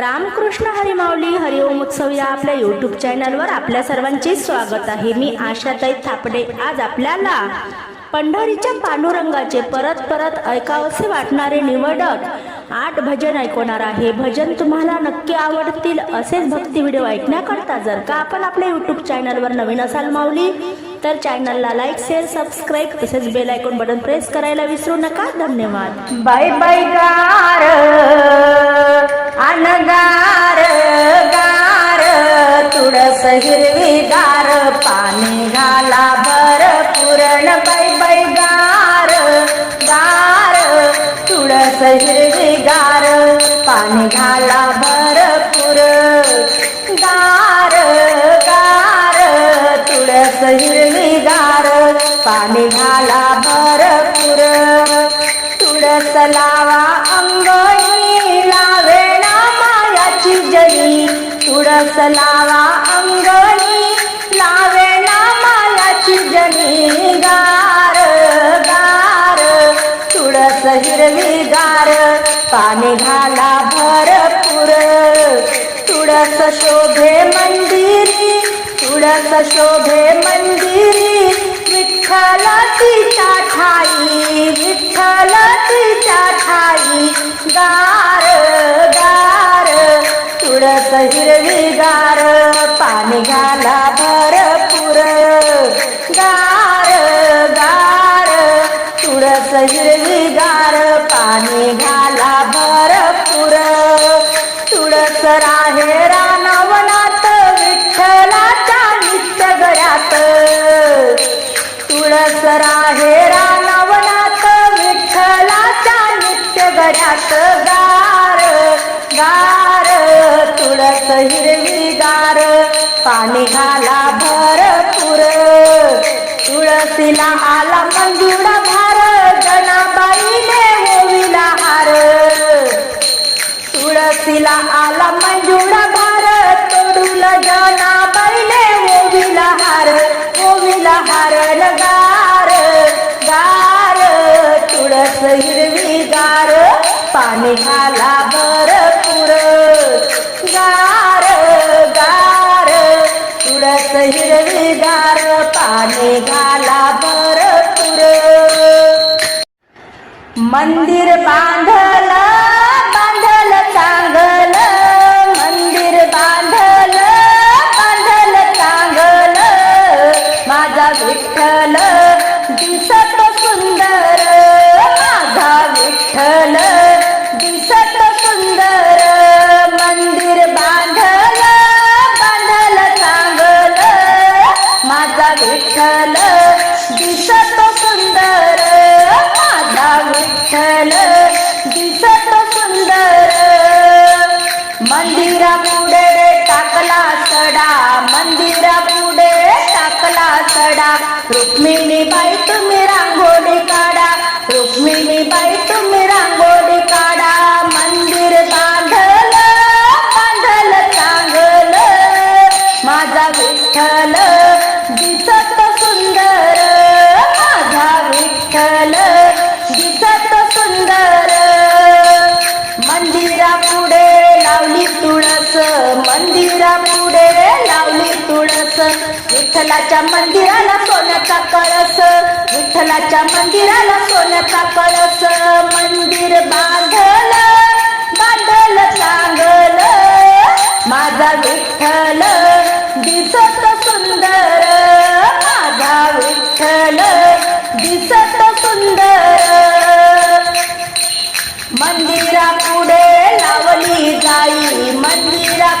रामकृष्ण हरिमावली हरिओम उत्सव या आपल्या यूट्यूब चॅनलवर आपल्या सर्वांचे स्वागत आहे. मी आशाताई थापडे. आज आपल्याला पंढरीच्या पांडुरंगाचे परत परत ऐकावसे वाटणारे निवडक आठ भजन ऐकवणार आहे. भजन तुम्हाला नक्की आवडतील असेच भक्ती व्हिडिओ ऐकण्याकरता जर का आपण आपल्या यूट्यूब चॅनलवर नवीन असाल माऊली तर चॅनलला लाईक शेअर सबस्क्राईब तसेच बेल आयकॉन बटन प्रेस करायला विसरू नका. धन्यवाद. बाय बाय गार अनगार गार तुळस हिरवी गार पाणी घाला बर पुरण. बाय बाय गार गार तुळस हिरवी गार पाणी घाला बरं हिरवीगार पाणी घाला भरपूर. तुळस लावा अंगणी लावेला मायाची जनी तुळस लावा अंगणी लावेला मायाची जनी गार गार तुळस हिरवीगार पाणी घाला भरपूर. तुळस शोभे मंदिरी तुळस शोभे मंदिरी विठ्ठल तिच्या ठाई विठ्ठल तिच्या ठाई गार गार तुळस हिरवी गार पाणी घाला भरपूर. गार गार तुळस हिरवी गार पाणी घाला भरपूर. तुळस राहेरा नित्य गार गार तुळस हिरवी गार. पाणी घाला भरपूर तुळसीला आला मंजुळा भार. गणाबाईने ओविला हार. तुळसीला आला मंजुळा भार. तोडूल गणाबाईने बैले ओविला हार. ओविला हार गार गार. तुळस हिरवी गार. पाणी घाला भरपूर. गार गार तुळस हिरवी गार पाणी घाला भरपूर. मंदिर बांधलं टाकला रुक्मिणी बाई तुम्ही रांगोळी काढा. विठ्ठलाच्या मंदिराला सोन्याचा कळस विठ्ठलाच्या मंदिराला सोन्याचा कळस. मंदिर बांधल बांधल चांगल. माझा विठ्ठल दिसत सुंदर. माझा विठ्ठल दिसत सुंदर. मंदिरा पुढे लावली जाई मंदिरा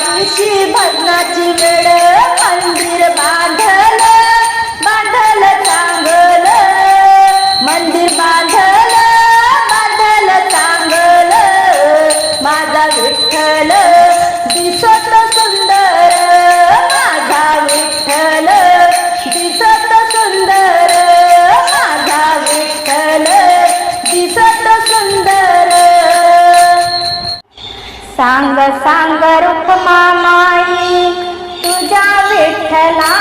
जनाबाईची भजनाची वेळ. मा पूजा विठला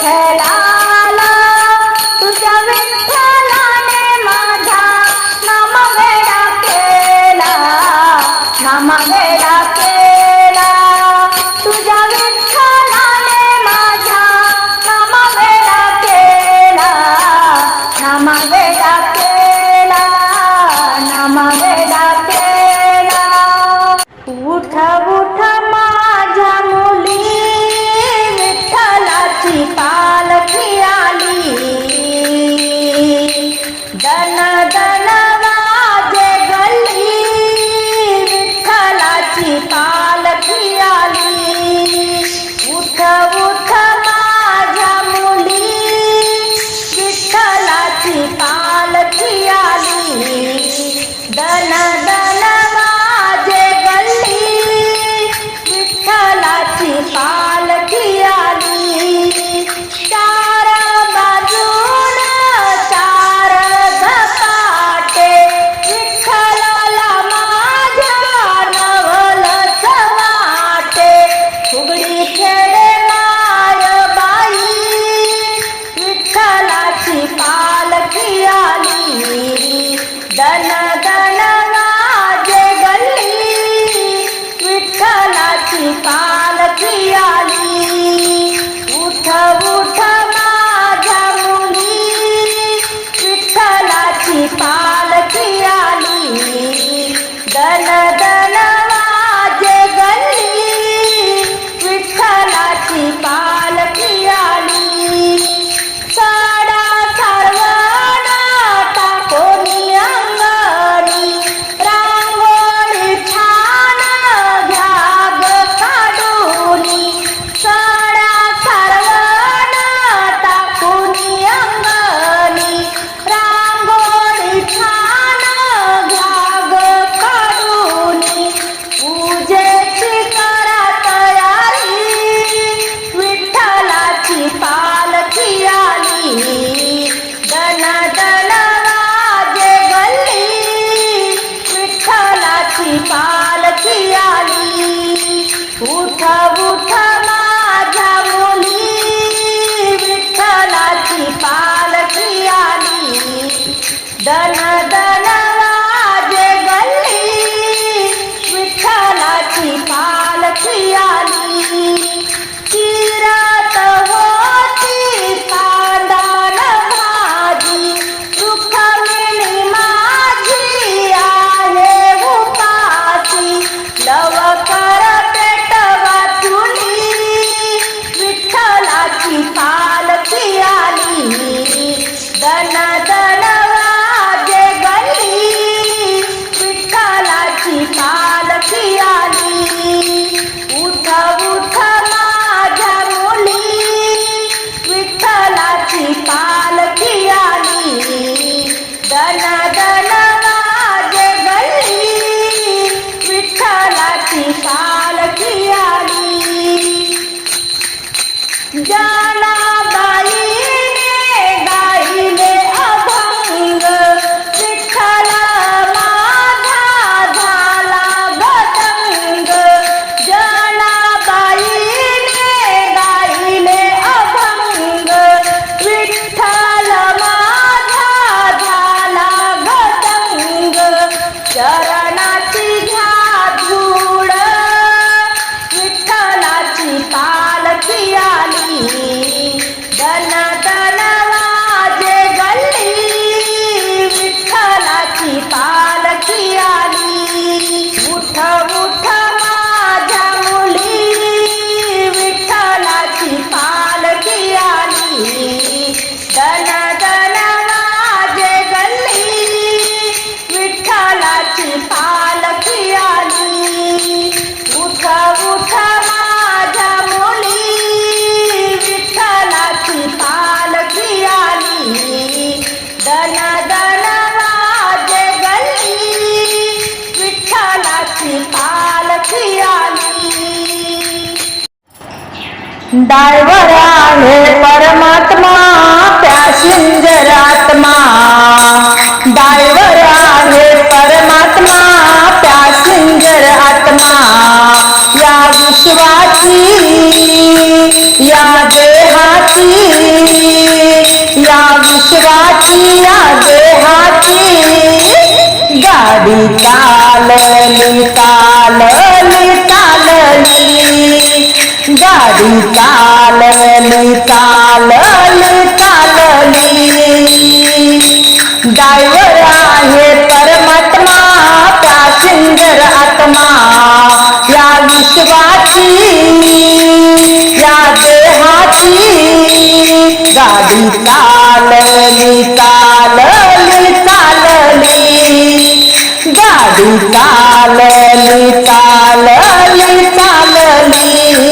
খেলা ದನದ डायवरा है परमात्मा प्यासिंग आत्मा डायवरा है परमात्मा प्यासिंग आत्मा या विश्वाची या देहाची या विश्वाची या देहाची गाडी चालली चाल गाडी चालवली चालवली चालवली. डायव्हर आहे परमात्मा त्या सुंदर आत्मा. या विश्वाची या देहाची. गाडी चालवली चालवली चालवली. गाडी चालवली चालवली चालवली.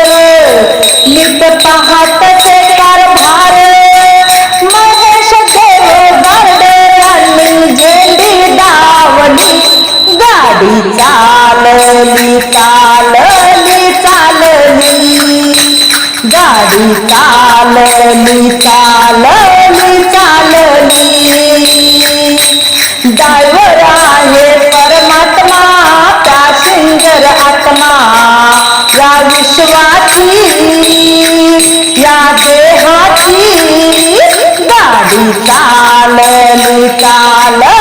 निकाले निकाले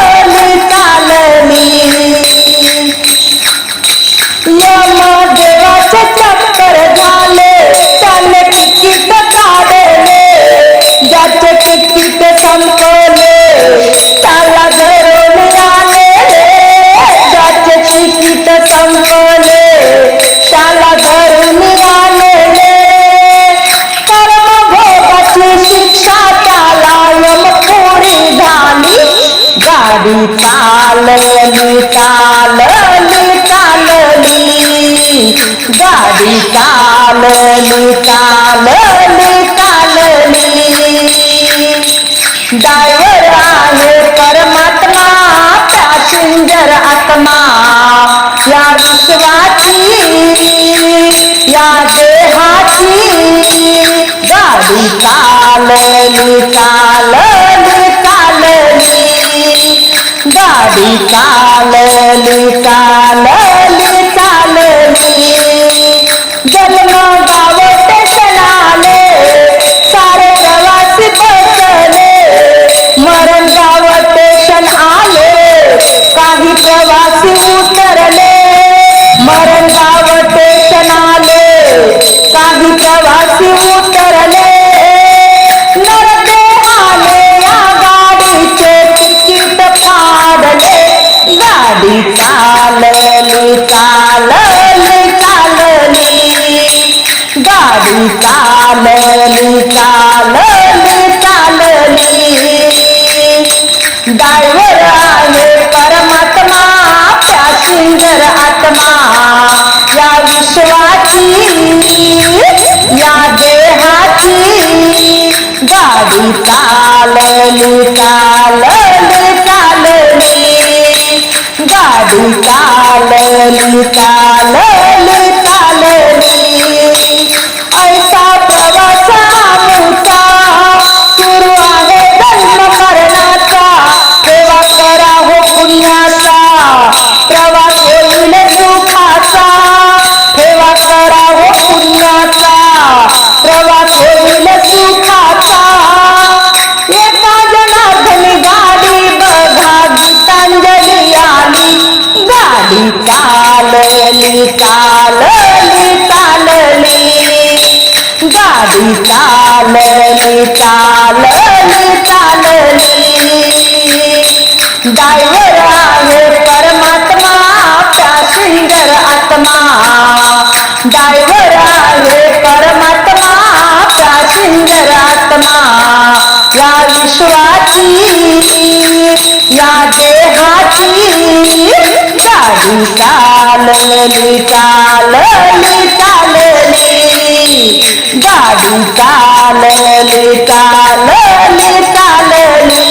निकाले निकाले काल काल काल गाडी काल काल चालली चालली. गाडी चालली चालली चालली. डायव्हर चालली चालली चालली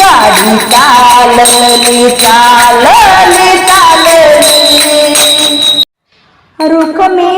गाडी चालली चालली चालली रुक्मी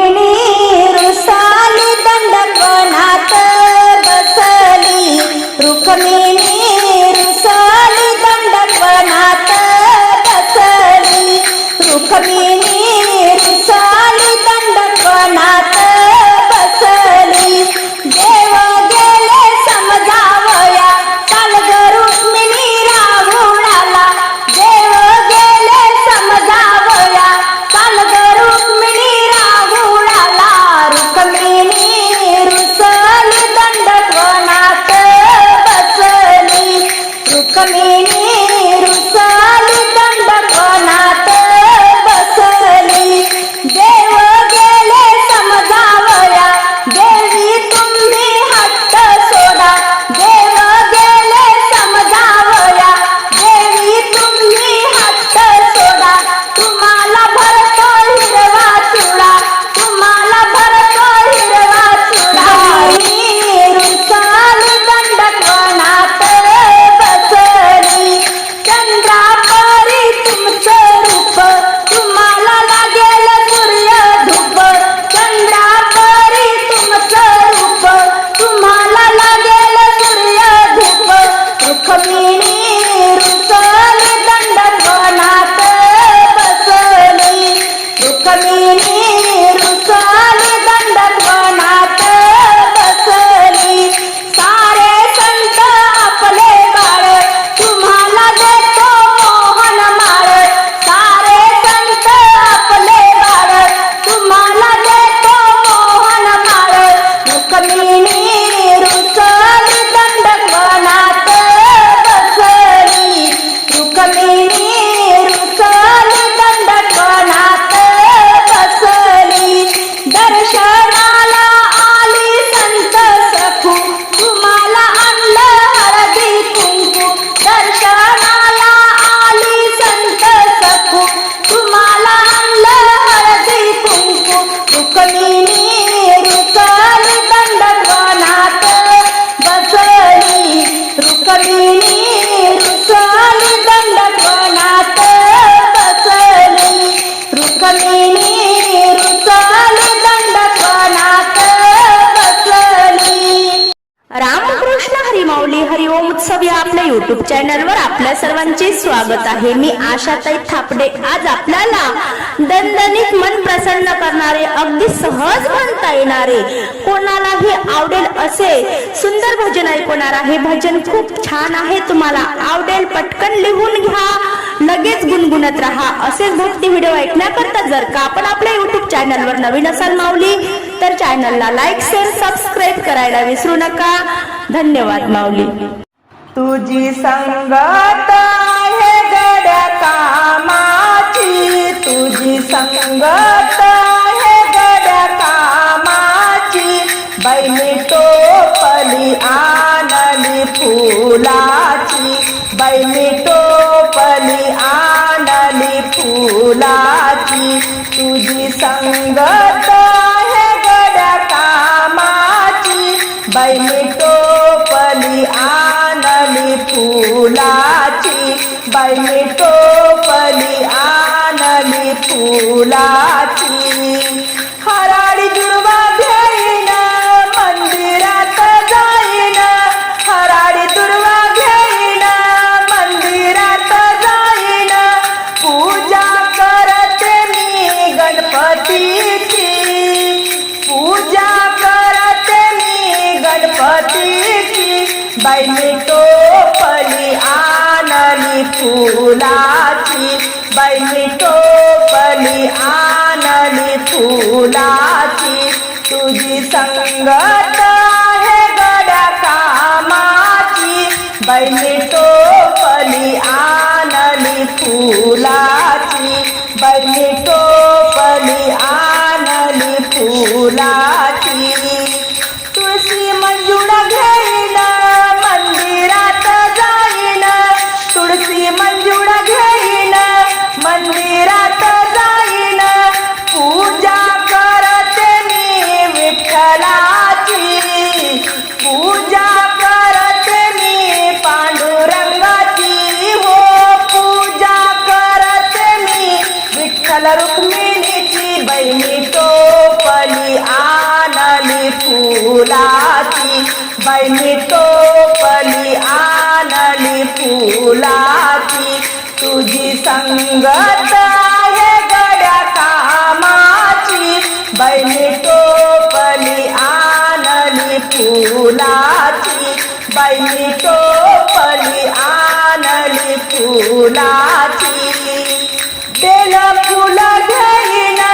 स्वागत आहे. मी आशाताई थापडे. आज आपल्याला दणदणीत मन प्रसन्न करणारे अगदी सहज म्हणता येणारे कोणालाही आवडेल असे सुंदर भजन ऐकवणार आहे. भजन खूप छान आहे. तुम्हाला आवडेल पटकन लिहून घ्या. लगेच गुणगुणत राहा. असेच भक्ती व्हिडिओ ऐकण्याकरता जर का आपण आपल्या युट्यूब चॅनलवर नवीन असाल माऊली तर चॅनलला लाईक शेअर सबस्क्राईब करायला विसरू नका. धन्यवाद माऊली. तुझी संगत आहे कामाची तुझी संगत हे गड्या कामाची बैली टोपली आणली फुलाची. बैली टोपली आणली फुलाची. तुझी संगत हे गड्या कामाची. बैली टोपली आणली फुलाची. बैली टोपली आणली फुलाची. हराळी दुर्वा घेईन मंदिरात जाईन. हराळी दुर्वा घेईन मंदिरात जाईन. पूजा करते मी गणपतीची. पूजा करते मी गणपतीची. बैली फुलाची बैली टोपली आणली फुलाची. तुझी संगत आहे गड्या कामाची. बैली टोपली आणली फुलाची. बैली टोपली आणली फुला फुलाची तुझी संगत आहे गड्या कामाची. बहिणी टोपली आनली फुलाची. बहिणी टोपली आनली फुलाची. बेल फुल घेईना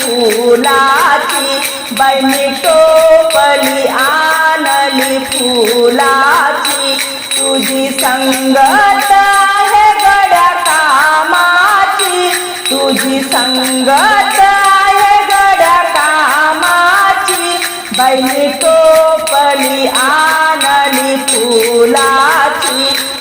फुलाची बनी टोपली आणली फुलाची. तुझी संगत आहे गड्या कामाची. तुझी संगत आहे गड्या कामाची. बनी टोपली आणली फुला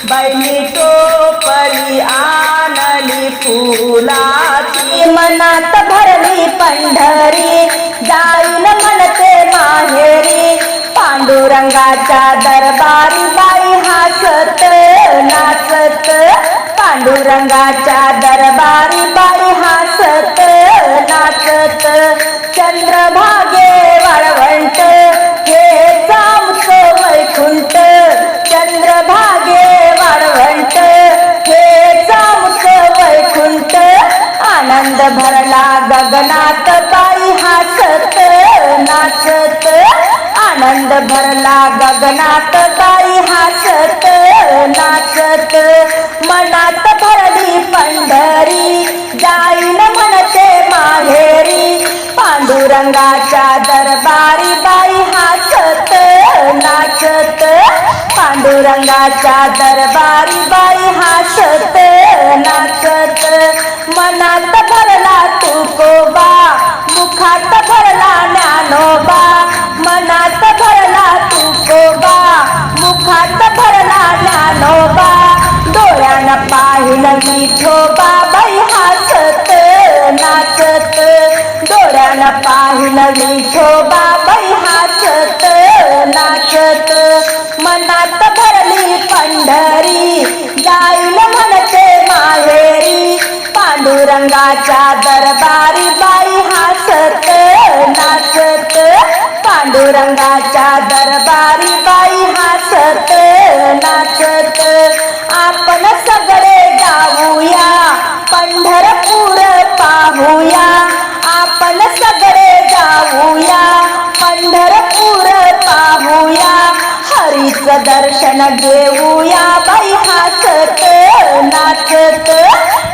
बहिणी टोपली आणली फुलाची. मनात भरली पंढरी. जाईन म्हणते माहेरी. पांडुरंगाच्या दरबारी बाई हसत नाचत. पांडुरंगाच्या दरबारी बाई हसत नाचत. चंद्रभागे आनंद भरला गगनात बाई हसत नाचत आनंद भरला गगनात बाई हसत नाचत. मनात भरली पंढरी जाईन म्हणते माहेरी. पांडुरंगाच्या दरबारी बाई हसत नाचत. पांडुरंगाच्या दरबारी बाई हसत नाचत. मनात भर हो तुकोबा मुखात भरला ज्ञानोबा मनात भरला तुकोबा मुखात भरला ज्ञानोबा डोळ्यानं पाहिलं विठोबा बाई हसत नाचत. डोळ्यानं पाहिलं विठोबा बाई हसत नाचत. मनात भरली पंढरी. जाईल पांडुरंगाच्या दरबारी बाई हसत नाचत. पांडुरंगाच्या दरबारी बाई हसत नाचत. दर्शन घेऊया बाई हसत नाचत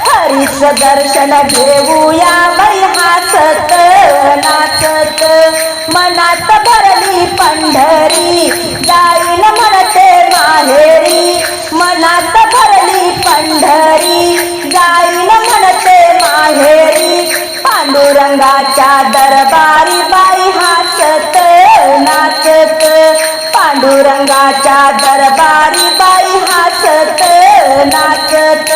हरीच दर्शन घेऊया बाई हसत नाचत मनात भरली पंढरी जाईल म्हणते माहेरी. मनात भरली पंढरी जाईल म्हणते माहेरी. पांडुरंगाच्या दरबारी बाई हसत नाचत पांडुरंगाच्या दरबारी बाई हसत नाचत.